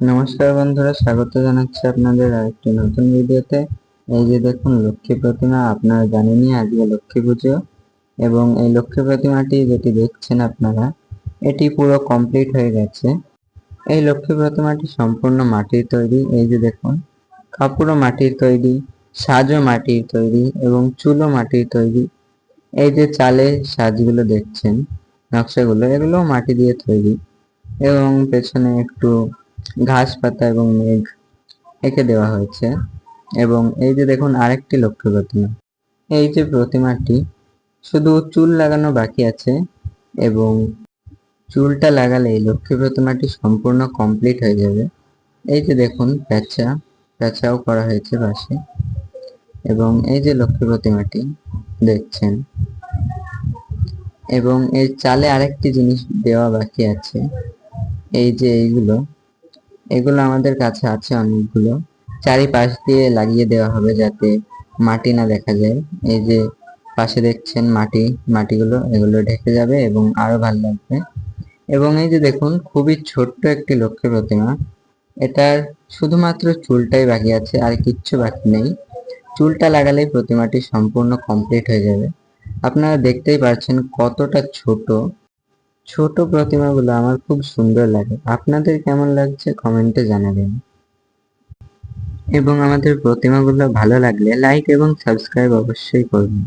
নমস্কার বন্ধুরা, স্বাগত জানাচ্ছি আপনাদের আরেকটি নতুন ভিডিওতে। এই যে দেখুন, লক্ষ্মী প্রতিমা, আপনারা জানেনই আজকে লক্ষ্মী পুজো এবং এই লক্ষ্মী প্রতিমাটি যেটি দেখছেন আপনারা, এটি পুরো কমপ্লিট হয়ে গেছে। এই লক্ষ্মী প্রতিমাটি সম্পূর্ণ মাটির তৈরি। এই যে দেখুন, কাপড়ও মাটির তৈরি, সাজও মাটির তৈরি এবং চুলও মাটির তৈরি। এই যে চালে সাজগুলো দেখছেন, নকশাগুলো, এগুলোও মাটি দিয়ে তৈরি এবং পেছনে একটু ঘাস পাতা এবং মেঘ এঁকে দেওয়া হয়েছে। এবং এই যে দেখুন, আরেকটি লক্ষ্মী প্রতিমা। এই যে প্রতিমাটি, শুধু চুল লাগানো বাকি আছে এবং চুলটা লাগালে এই লক্ষ্মী প্রতিমাটি সম্পূর্ণ কমপ্লিট হয়ে যাবে। এই যে দেখুন, প্যাঁচা, প্যাঁচাও করা হয়েছে পাশে। এবং এই যে লক্ষ্মী প্রতিমাটি দেখছেন। এবং এই চালে আরেকটি জিনিস দেওয়া বাকি আছে। এই যে এইগুলো এগুলো আমাদের কাছে আছে অনেকগুলো। চারিপাশ দিয়ে লাগিয়ে দেওয়া হবে যাতে মাটি না দেখা যায়। এই যে পাশে দেখছেন মাটি, মাটিগুলো, এগুলো ঢেকে যাবে এবং আরও ভালো লাগবে। এবং এই যে দেখুন, খুবই ছোট্ট একটি লক্ষ্মী প্রতিমা। এটার শুধুমাত্র চুলটাই বাকি আছে, আর কিচ্ছু বাকি নেই। চুলটা লাগালেই প্রতিমাটি সম্পূর্ণ কমপ্লিট হয়ে যাবে। আপনারা দেখতেই পাচ্ছেন কতটা ছোট। ছোট প্রতিমাগুলো আমার খুব সুন্দর লাগে। আপনাদের কেমন লাগছে কমেন্টে জানাবেন। এবং আমাদের প্রতিমাগুলো ভালো লাগলে লাইক এবং সাবস্ক্রাইব অবশ্যই করবেন।